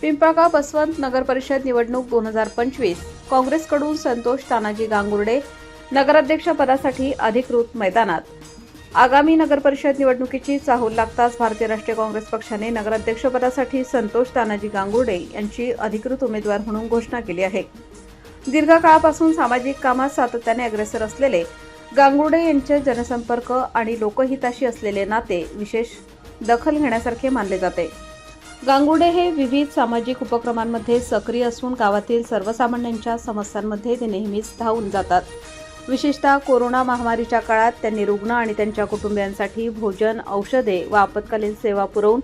पिंपळगाव बसवंत नगर परिषद निवडणूक दोन हजार पंचवीस. काँग्रेसकडून संतोष तानाजी गांगुर्डे नगराध्यक्षपदासाठी अधिकृत मैदानात. आगामी नगरपरिषद निवडणुकीची चाहूल लागताच भारतीय राष्ट्रीय काँग्रेस पक्षाने नगराध्यक्षपदासाठी संतोष तानाजी गांगुर्डे यांची अधिकृत उमेदवार म्हणून घोषणा केली आहे. दीर्घकाळापासून सामाजिक कामात सातत्याने अग्रेसर असलेले गांगुर्डे यांचे जनसंपर्क आणि लोकहिताशी असलेले नाते विशेष दखल घेण्यासारखे मानले जाते. गांगुडे हे विविध सामाजिक उपक्रमांमध्ये सक्रिय असून गावातील सर्वसामान्यांच्या समस्यांमध्ये ते नेहमीच धावून जातात. विशेषतः कोरोना महामारीच्या काळात त्यांनी रुग्ण आणि त्यांच्या कुटुंबियांसाठी भोजन औषधे व आपत्कालीन सेवा पुरवून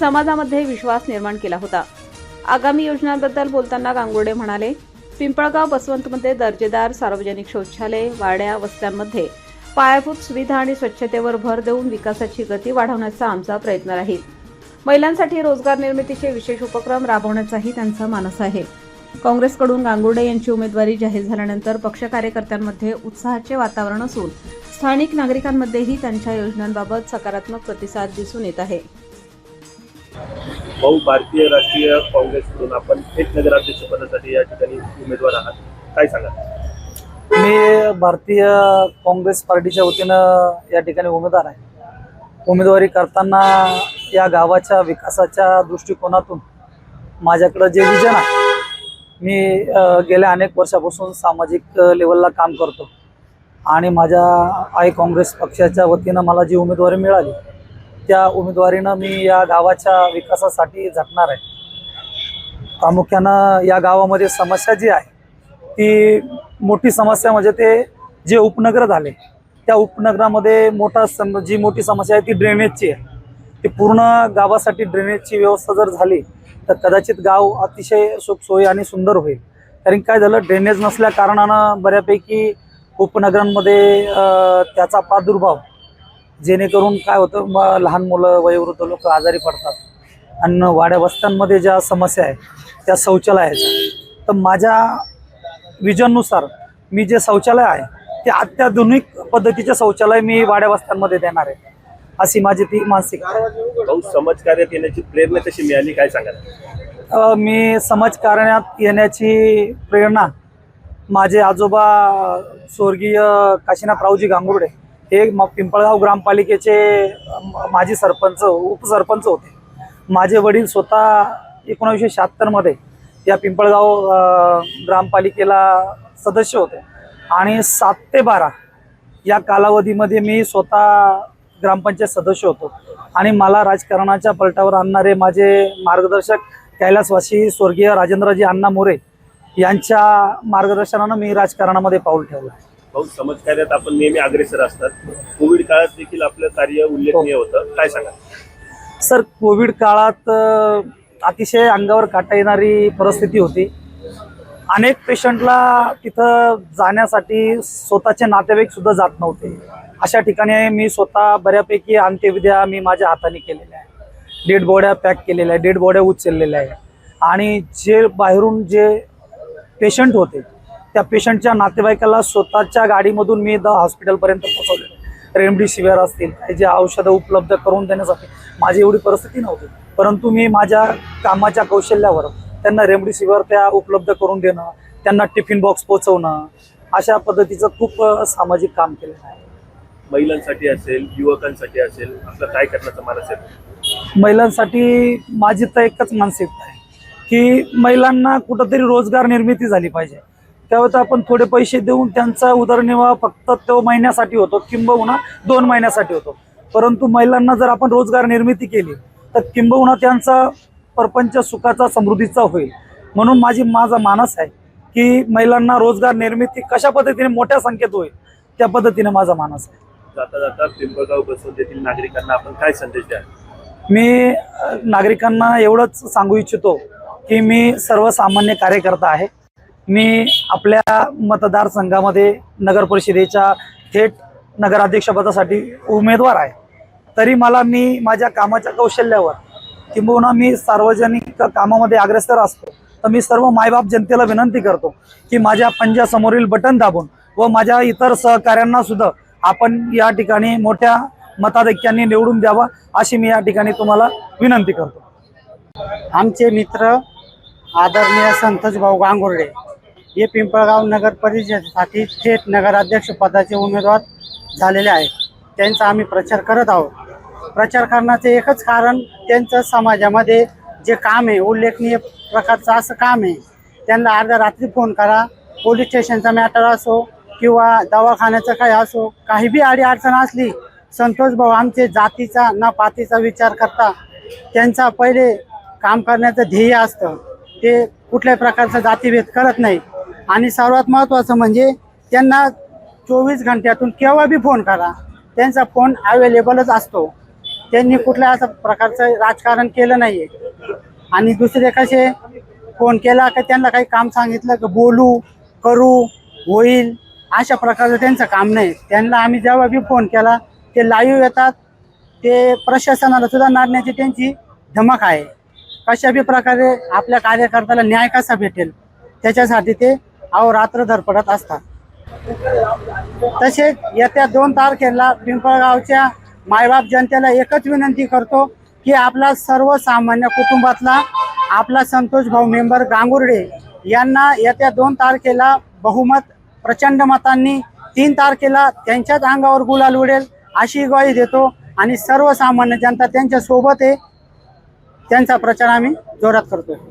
समाजामध्ये विश्वास निर्माण केला होता. आगामी योजनांबद्दल बोलताना गांगुर्डे म्हणाले पिंपळगाव बसवंतमध्ये दर्जेदार सार्वजनिक शौचालय वाड्या वस्त्यांमध्ये पायाभूत सुविधा आणि स्वच्छतेवर भर देऊन विकासाची गती वाढवण्याचा आमचा प्रयत्न राहील. महिलांसाठी रोजगार निर्मितीचे विशेष उपक्रम राबवण्याचाही त्यांचा मानस आहे. काँग्रेसकडून गांगुर्डे यांची उमेदवारी जाहीर झाल्यानंतर पक्ष कार्यकर्त्यांमध्ये उत्साहाचे वातावरण असून स्थानिक नागरिकांमध्येही त्यांच्या योजनांबाबत सकारात्मक प्रतिसाद दिसून येत आहे. भाऊ भारतीय राष्ट्रीय काँग्रेसकडून आपण थेट नगराध्यक्ष पदासाठी या ठिकाणी उमेदवार आहात. काय सांगा मी भारतीय काँग्रेस पार्टीच्या वतीनं या ठिकाणी उमेदवार आहे. उमेदवारी करताना या गावाच्या विकासाच्या दृष्टिकोनातून माझ्याकडं जे विजन आहे मी गेल्या अनेक वर्षापासून सामाजिक लेवलला काम करतो. आणि माझ्या आई काँग्रेस पक्षाच्या वतीनं मला जी उमेदवारी मिळाली त्या उमेदवारीनं मी या गावाच्या विकासासाठी झटणार आहे. प्रामुख्यानं या गावामध्ये समस्या जी आहे ती मोठी समस्या म्हणजे ते जे उपनगर झाले त्या उपनगरामध्ये मोठा सम जी मोठी समस्या आहे ती ड्रेनेजची आहे. की पूर्ण गावासाठी ड्रेनेजची व्यवस्था जर झाली तर कदाचित गाव अतिशय सुखसोयी आणि सुंदर होईल. कारण काय झालं ड्रेनेज नसल्या कारणानं बऱ्यापैकी उपनगरांमध्ये त्याचा प्रादुर्भाव जेणेकरून काय होतं मग लहान मुलं वयोवृद्ध लोक आजारी पडतात. आणि वाड्या वस्त्यांमध्ये ज्या समस्या आहेत त्या शौचालयाच्या. तर माझ्या विजननुसार मी जे शौचालय आहे ते अत्याधुनिक पद्धतीचे शौचालय मी वाड्या वस्त्यांमध्ये देणार आहे. अशी माझी ती. भाऊ समाजकार्यात येण्याची प्रेरणा कशी मिळाली? काय सांगाल? मी समाजकारण्यात येण्याची प्रेरणा माझे आजोबा स्वर्गीय काशीनाथरावजी गांगुर्डे हे म- पिंपळगाव ग्रामपालिकेचे माजी सरपंच उपसरपंच होते. माझे वडील स्वतः एकोणीसशे शहात्तरमध्ये या पिंपळगाव ग्रामपालिकेला सदस्य होते. आणि सात ते बारा या कालावधीमध्ये मी स्वतः ग्रामपंचायत सदस्य होतो. आणि मला राजकारणाच्या पलटावर आणणारे माझे मार्गदर्शक कैलासवासी स्वर्गीय राजेंद्रजी अण्णा मोरे यांच्या मार्गदर्शनानं मी राजकारणामध्ये पाऊल ठेवलं भाऊ समाजकार्यात आपण नेहमी अग्रेसर असतात. कोविड काळात देखील आपलं कार्य उल्लेखनीय होतं. काय सांगा सर कोविड काळात अतिशय अंगावर काटा येणारी परिस्थिती होती. अनेक पेशंटला तिथं जाण्यासाठी स्वतःचे नातेवाईक सुद्धा जात नव्हते. अशा ठिकाणी मी स्वतः बऱ्यापैकी अंत्यविद्या मी माझ्या हाताने केलेल्या आहे डेड बॉड्या पॅक केलेल्या आहे डेड बॉड्या उचललेल्या आहे आणि जे बाहेरून जे पेशंट होते त्या पेशंटच्या नातेवाईकाला स्वतःच्या गाडीमधून मी द हॉस्पिटलपर्यंत पोहोचवले. रेमडेसिवीर असतील काही जे औषधं उपलब्ध करून देण्यासाठी माझी एवढी परिस्थिती नव्हती. परंतु मी माझ्या कामाच्या कौशल्यावर त्यांना रेमडेसिवीर त्या उपलब्ध करून देणं त्यांना टिफिन बॉक्स पोचवणं अशा पद्धतीचं खूप सामाजिक काम केलेलं आहे. महिलांसाठी असेल युवकांसाठी असेल आपलं काय करण्याचं मानस आहे? महिलांसाठी माझी तर एकच मानसिकता आहे की महिलांना कुठंतरी रोजगार निर्मिती झाली पाहिजे. त्यावेळेस आपण थोडे पैसे देऊन त्यांचा उदरनिर्वाह फक्त तो महिन्यासाठी होतो किंबहुना दोन महिन्यासाठी होतो. परंतु महिलांना जर आपण रोजगार निर्मिती केली तर किंबहुना त्यांचा परपंच सुखाचा समृद्धीचा होईल. म्हणून माझी माझा मानस आहे की महिलांना रोजगार निर्मिती कशा पद्धतीने मोठ्या संख्येत होईल त्या पद्धतीने माझा मानस आहे. जाता जाता पिंपळगाव बसवंत येथील नागरिकांना आपण काय संदेश द्या मी नागरिकांना एवढंच सांगू इच्छितो की मी सर्वसामान्य कार्यकर्ता आहे. मी आपल्या मतदारसंघामध्ये नगर परिषदेच्या थेट नगराध्यक्षपदासाठी उमेदवार आहे. तरी मला मी माझ्या कामाच्या कौशल्यावर किंबहुना मी सार्वजनिक कामामध्ये अग्रेसर असतो तर मी सर्व मायबाप जनतेला विनंती करतो की माझ्या पंजासमोरील बटन दाबून व माझ्या इतर सहकाऱ्यांना सुद्धा आपण या ठिकाणी मोठ्या मताधिक्यांनी निवडून द्यावा अशी मी या ठिकाणी तुम्हाला विनंती करतो. आमचे मित्र आदरणीय संतोष भाऊ गांगुर्डे हे पिंपळगाव नगर परिषदेसाठी थेट नगराध्यक्ष पदाचे उमेदवार झालेले आहेत. त्यांचा आम्ही प्रचार करत आहोत. प्रचार करण्याचं एकच कारण त्यांचं समाजामध्ये जे काम आहे उल्लेखनीय प्रकारचं असं काम आहे त्यांना अर्ध्या रात्री फोन करा पोलीस स्टेशनचा मॅटर असो किंवा दवाखान्याचं काही असो काही बी अडी अडचण असली संतोष भाऊ आमचे जातीचा ना पातीचा विचार करता त्यांचा पहिले काम करण्याचं ध्येय असतं. ते कुठल्याही प्रकारचा जातीभेद करत नाही. आणि सर्वात महत्त्वाचं म्हणजे त्यांना चोवीस घंट्यातून केव्हा बी फोन करा त्यांचा फोन अवेलेबलच असतो. त्यांनी कुठल्या असं प्रकारचं राजकारण केलं नाही आहे आणि दुसरे कसे फोन केला का त्यांना काही काम सांगितलं की बोलू करू होईल अशा प्रकारचं त्यांचं काम नाही. त्यांना आम्ही जेव्हा बी फोन केला ते लाईव्ह येतात ते प्रशासनाला सुद्धा नाडण्याची त्यांची धमक आहे. कशा बी प्रकारे आपल्या कार्यकर्त्याला न्याय कसा भेटेल त्याच्यासाठी ते अहोरात्र धडपडत असतात. तसेच येत्या दोन तारखेला पिंपळगावच्या मायबाप जनतेला एकच विनंती करतो की आपला सर्वसामान्य कुटुंबातला आपला संतोष भाऊ मेंबर गांगुर्डे यांना येत्या दोन तारखेला बहुमत प्रचंड मतांनी तीन तारखेला त्यांच्याच अंगावर गुलाल उडेल अशी ग्वाही देतो आणि सर्वसामान्य जनता त्यांच्यासोबत आहे. त्यांचा प्रचार आम्ही जोरात करतो